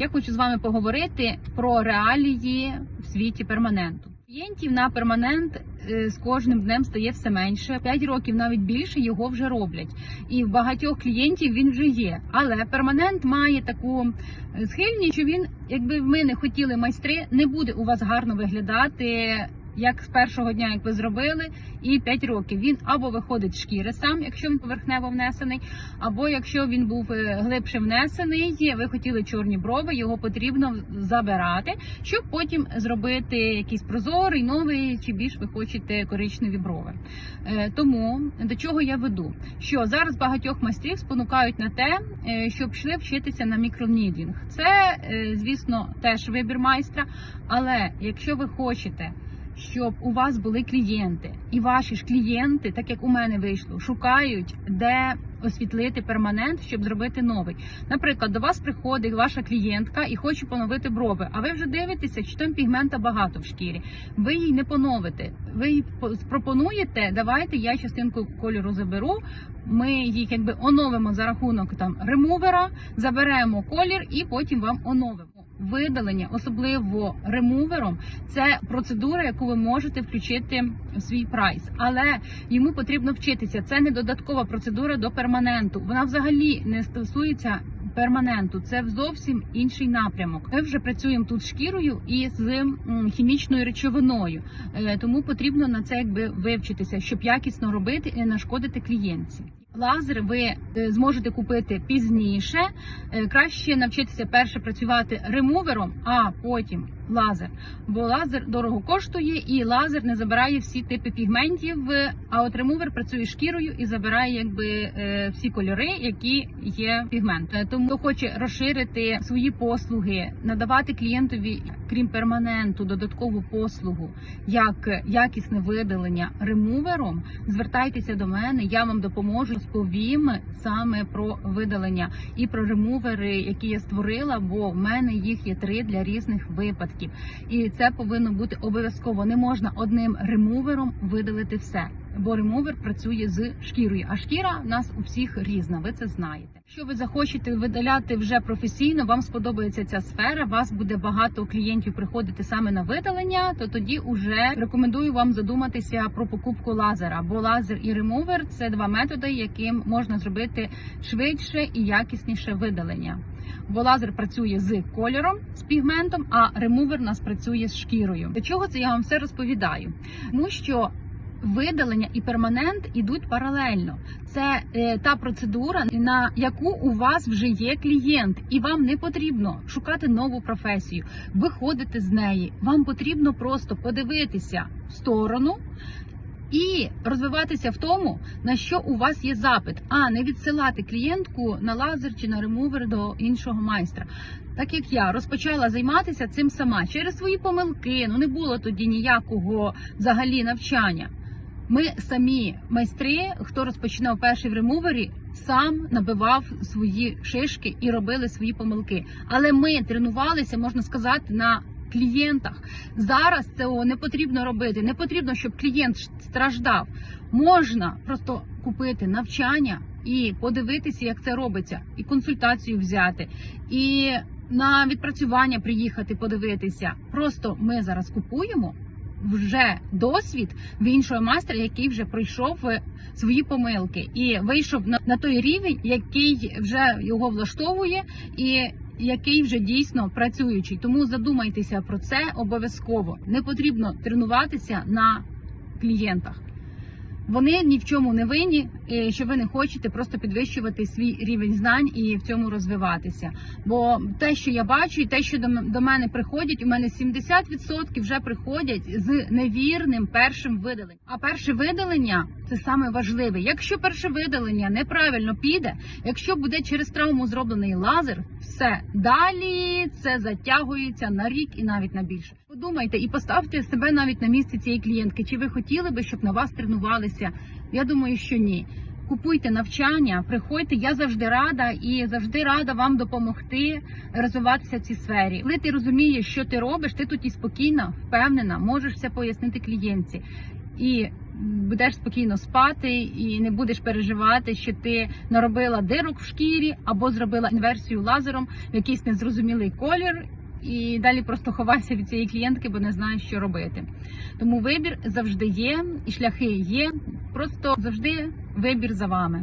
Я хочу з вами поговорити про реалії в світі перманенту. Клієнтів на перманент е, з кожним днем стає все менше. 5 років навіть більше його вже роблять. І в багатьох клієнтів він вже є. Але перманент має таку е, схильність, що він, якби ми не хотіли майстри, не буде у вас гарно виглядати. Як з першого дня, як ви зробили, і 5 років він або виходить з шкіри сам, якщо він поверхнево внесений, або якщо він був е, глибше внесений, ви хотіли чорні брови, його потрібно забирати, щоб потім зробити якийсь прозорий, новий, чи більш ви хочете коричневі брови. Е, Тому до чого я веду? Що зараз багатьох майстрів спонукають на те, е, щоб йшли вчитися на мікронідінг. Це, звісно, теж вибір майстра. Але якщо ви хочете щоб у вас були клієнти, і ваші ж клієнти, так як у мене вийшло, шукають, де освітлити перманент, щоб зробити новий. Наприклад, до вас приходить ваша клієнтка і хоче поновити брови. А ви вже дивитеся, чи там пігмента багато в шкірі. Ви їй не поновите. Ви їй пропонуєте, давайте я частинку кольору заберу. Ми їх якби оновимо за рахунок там ремувера, заберемо колір і потім вам оновимо. Видалення, особливо ремувером, це процедура, яку ви можете включити в свій прайс, але йому потрібно вчитися. Це не додаткова процедура до перманенту. Вона взагалі не стосується перманенту. Це зовсім інший напрямок. Ми вже працюємо тут шкірою і з хімічною речовиною, Е, тому потрібно на це якби вивчитися, щоб якісно робити і не нашкодити клієнтці. Лазер ви е, зможете купити пізніше. Е, Краще навчитися перше працювати ремувером, а потім лазер. Бо лазер дорого коштує, і лазер не забирає всі типи пігментів. е, А от ремувер працює шкірою і забирає якби всі кольори, які є пігмент. Тому хто хоче розширити свої послуги, надавати клієнтові, крім перманенту, додаткову послугу, як якісне видалення ремувером, звертайтеся до мене, я вам допоможу, розповім саме про видалення і про ремувери, які я створила, бо в мене їх є три для різних випадків. І це повинно бути обов'язково. Не можна одним ремувером видалити все. Бо ремувер працює з шкірою, а шкіра в нас у всіх різна. Ви це знаєте. Якщо ви захочете видаляти вже професійно, вам сподобається ця сфера. Вас буде багато клієнтів приходити саме на видалення. То тоді уже рекомендую вам задуматися про покупку лазера. Бо лазер і ремувер це два методи, яким можна зробити швидше і якісніше видалення. Бо лазер працює з кольором, з пігментом, а ремувер у нас працює з шкірою. До чого це я вам все розповідаю? Тому що видалення і перманент ідуть паралельно. Це е, та процедура, на яку у вас вже є клієнт, і вам не потрібно шукати нову професію, виходити з неї. Вам потрібно просто подивитися в сторону. І розвиватися в тому, на що у вас є запит, а не відсилати клієнтку на лазер чи на ремувер до іншого майстра. Так як я розпочала займатися цим сама через свої помилки, ну не було тоді ніякого взагалі навчання. Ми самі майстри, хто розпочинав перший в ремувері, сам набивав свої шишки і робили свої помилки. Але ми тренувалися, можна сказати, на клієнтах. Зараз цього не потрібно робити. Не потрібно, щоб клієнт страждав. Можна просто купити навчання і подивитися, як це робиться, і консультацію взяти, і на відпрацювання приїхати, подивитися. Просто ми зараз купуємо вже досвід в іншого майстра, який вже пройшов е, свої помилки і вийшов на, на той рівень, який вже його влаштовує, і який вже дійсно працюючий. Тому задумайтеся про це обов'язково. Не потрібно тренуватися на клієнтах. Вони ні в чому не винні, що ви не хочете просто підвищувати свій рівень знань і в цьому розвиватися. Бо те, що я бачу, і те, що до мене приходять, у мене 70% вже приходять з невірним першим видаленням. А перше видалення це саме важливе. Якщо перше видалення неправильно піде, якщо буде через травму зроблений лазер, все далі це затягується на рік і навіть на більше. Подумайте і поставте себе навіть на місце цієї клієнтки. Чи ви хотіли би, щоб на вас тренувалися? Я думаю, що ні. Купуйте навчання, приходьте. Я завжди рада і завжди рада вам допомогти розвиватися в цій сфері. Коли ти розумієш, що ти робиш, ти тут і спокійно, впевнена, можеш все пояснити клієнтці. І будеш спокійно спати і не будеш переживати, що ти наробила дирок в шкірі або зробила інверсію лазером в якийсь незрозумілий колір. І далі просто ховайся від цієї клієнтки, бо не знаєш, що робити. Тому вибір завжди є, і шляхи є. Просто завжди вибір за вами.